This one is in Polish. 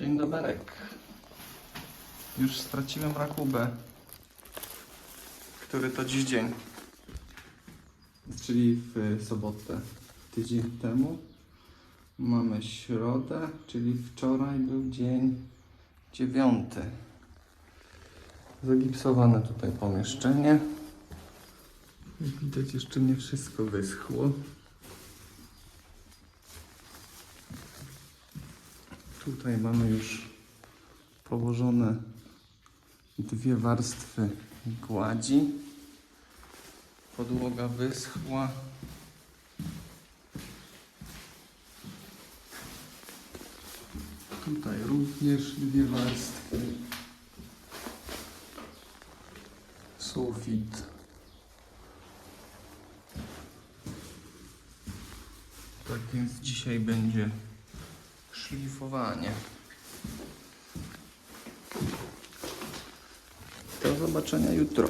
Dzień doberek. Już straciłem rachubę. Który to dziś dzień? Czyli w sobotę. Tydzień temu. Mamy środę, czyli wczoraj był dzień dziewiąty. Zagipsowane tutaj pomieszczenie. Jak widać jeszcze nie wszystko wyschło. Tutaj mamy już położone dwie warstwy gładzi. Podłoga wyschła. Tutaj również dwie warstwy. Sufit. Tak więc dzisiaj będzie szlifowanie. Do zobaczenia jutro.